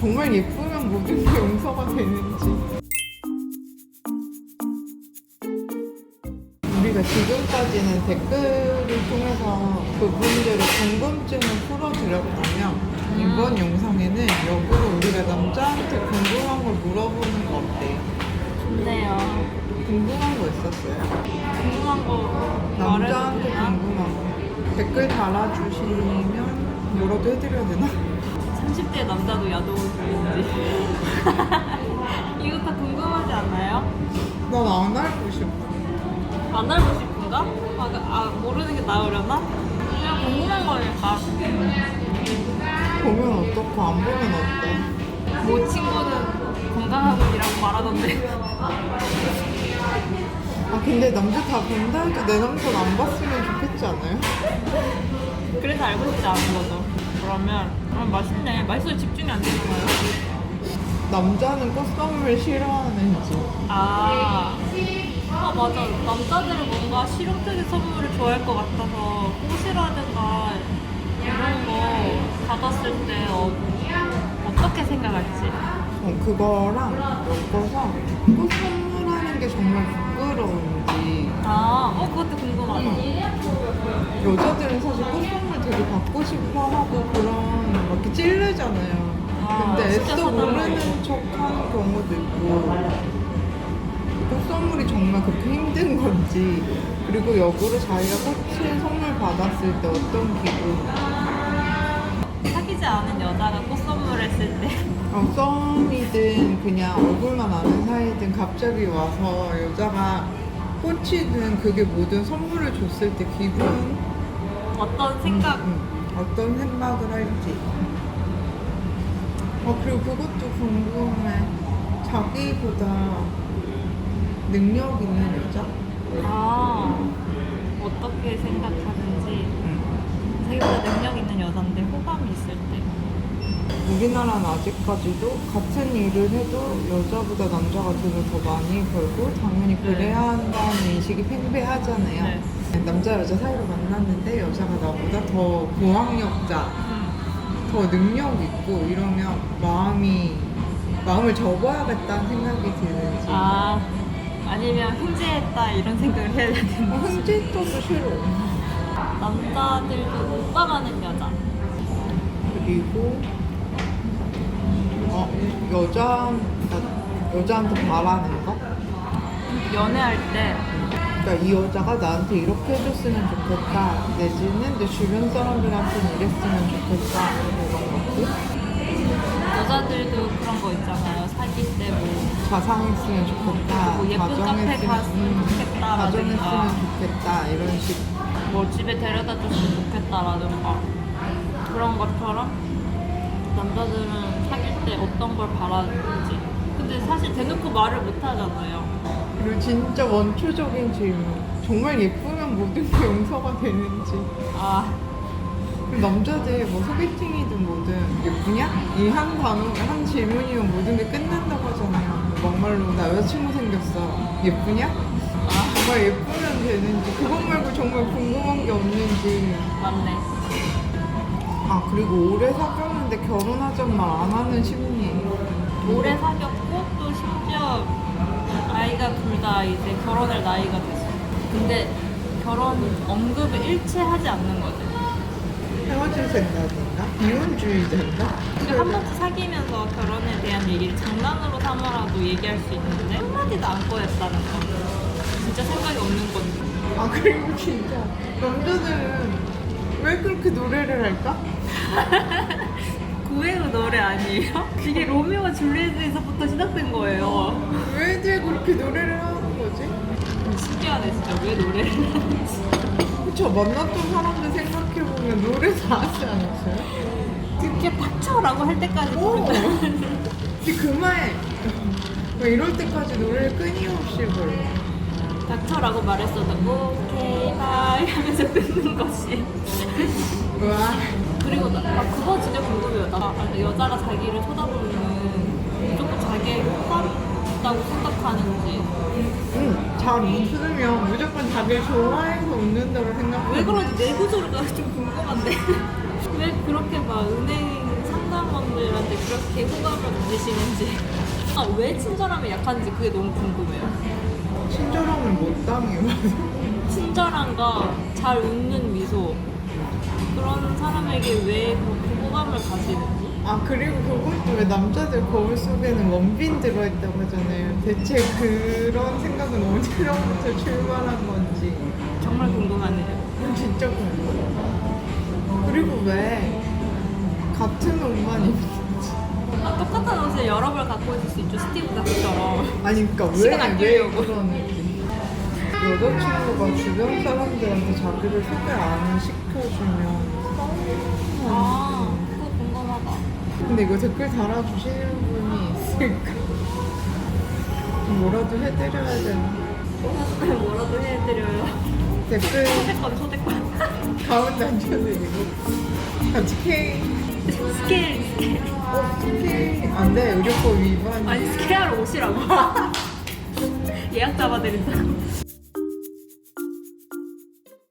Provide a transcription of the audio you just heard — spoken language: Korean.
정말 예쁘면 모든 게 용서가 되는지. 우리가 지금까지는 댓글을 통해서 그분들의 궁금증을 풀어드렸다면 이번 영상에는 역으로 우리가 남자한테 궁금한 걸 물어보는 거 어때요? 좋네요. 궁금한 거 있었어요? 궁금한 거 남자한테 말해도? 궁금한 거 댓글 달아주시면 뭐라도 해드려야 되나? 30대 남자도 야동을 보는지 이거 다 궁금하지 않나요? 난안 알고 싶어 안 알고 싶은가? 아, 그- 아 모르는 게 나으려나? 그냥 궁금한 거니까 보면 어떻고 안 보면 어때? 뭐 친구는 건강하군이라고 말하던데 아 근데 남자 다 본다 해도 내 남자는 안 봤으면 좋겠지 않아요? 그래서 알고 싶지 않은 거죠 그러면 아, 맛있네. 맛있어 집중이 안 되잖아요? 남자는 꽃선물 싫어하는지 아, 아 맞아. 남자들은 뭔가 실용적인 선물을 좋아할 것 같아서 꽃이라든가 이런 거 받았을 때 어, 어떻게 생각할지. 어, 그거랑 엮어서 꽃 선물하는 게 정말 부끄러운지. 아, 어 그것도 궁금하다. 여자들은 사실 꽃 선물 되게 받고 싶어 하고 그런 막 이렇게 찔르잖아요. 아, 근데 애써. 모르는 척 하는 경우도 있고. 꽃 선물이 정말 그렇게 힘든 건지 그리고 역으로 자기가 꽃을 선물 받았을 때 어떤 기분? 사귀지 않은 여자가 꽃 선물했을 때. 어, 썸이든 그냥 얼굴만 아는 사이든 갑자기 와서 여자가 꽃이든 그게 뭐든 선물을 줬을 때 기분 어떤 생각 음, 어떤 생각을 할지 어 그리고 그것도 궁금해 자기보다 능력 있는 여자? 아 어떻게 생각하는지 음. 자기보다 능력 있는 여잔데 호감이 있을 때 우리나라는 아직까지도 같은 일을 해도 여자보다 남자가 돈을 더 많이 벌고 당연히 그래야 한다는 인식이 팽배하잖아요. 네. 남자 여자 사이로 만났는데 여자가 나보다 더 고학력자, 음. 더 능력 있고 이러면 마음이 마음을 접어야겠다는 생각이 드는지. 아 아니면 횡재했다 이런 생각을 해야 어, 되는 흔질도도 싫어. 남자들도 오빠 가는 여자 그리고 어 여자 여자한테 바라는 거? 연애할 때 그러니까 이 여자가 나한테 이렇게 해줬으면 좋겠다. 내지는 내 주변 사람들한테는 이랬으면 좋겠다. 이런 것들 여자들도 그런 거 있잖아요. 사귈 때뭐 가상했으면 좋겠다. 뭐 예쁜 카페 갔으면 좋겠다라든가. 가정했으면 좋겠다. 이런 식. 뭐 집에 데려다 줬으면 좋겠다라든가 그런 것처럼 남자들은 사귈 때 어떤 걸 바라는지. 근데 사실 대놓고 말을 못 하잖아요 그리고 진짜 원초적인 질문. 정말 예쁘면 모든 게 용서가 되는지. 아. 그리고 남자들 뭐 소개팅이든 뭐든 예쁘냐? 이 한 단어 한 질문이면 모든 게 끝난다고 하잖아요. 막말로 나 여자친구 생겼어. 예쁘냐? 아, 정말 예쁘면 되는지. 그것 말고 정말 궁금한 게 없는지. 맞네. 아 그리고 오래 사귀었는데 결혼하자는 말안 하는 심리. 오래 사귀었고 또 심지어 아이가 둘 다 이제 결혼할 나이가 됐어 근데 결혼 언급을 일체 하지 않는 거지 헤어질 생각인가? 이혼주의자인가? 근데 한 번쯤 사귀면서 결혼에 대한 얘기를 장난으로 삼아라도 얘기할 수 있는데 한마디도 안 꺼냈다는 거 진짜 생각이 없는 건데 아 그리고 진짜 남자들은 왜 그렇게 노래를 할까? 아니에요? 그게 로미오와 줄리엣에서부터 시작된 거예요 왜들 그렇게 노래를 하는 거지? 신기하네 진짜 왜 노래를 하는지 그쵸 만났던 사람들 생각해보면 노래 다 하지 않았어요? 그렇게 닥쳐라고 할 때까지 오! 근데 그말 왜 이럴 때까지 노래를 끊임없이 불러 닥쳐라고 말했어도 오케이 바이 하면서 끊는 것이 와 그리고 나, 나 그거 진짜 궁금해요. 나 아, 여자가 자기를 쳐다보면 무조건 자기의 호감 있다고 생각하는지. 응, 잘 웃으면 무조건 자기를 좋아해서 웃는다고 생각해. 왜 그런지? 내구조가 좀 궁금한데. 왜 그렇게 막 은행 상담원들한테 그렇게 호감을 가지시는지. 아, 왜 친절함에 약한지 그게 너무 궁금해요. 친절함을 못 당해요. 친절함과 잘 웃는 미소 그런 사람에게 왜 그렇게 호감을 가지는지 아 그리고 그것도 왜 남자들 거울 속에는 원빈 들어있다고 하잖아요. 대체 그런 생각은 어디로부터 출발한 건지 벌 갖고 있을 수 있죠. 스티브 잡스처럼. 아니 그러니까 시간 왜, 왜 아끼려고. 그런 느낌 여자친구가 주변 사람들한테 자기를 소개 안 시켜주면. 아, 그거 궁금하다. 근데 이거 댓글 달아주시는 분이 있을까? 뭐라도 해드려야 되나? 뭐라도 해드려요. 댓글 초대권, 초대권. 가운데 앉혀드리고 같이 K 스케일, 스케일. 어 K 안돼 의료법 위반 아니, 스케일 오시라고. 예약 잡아드린다.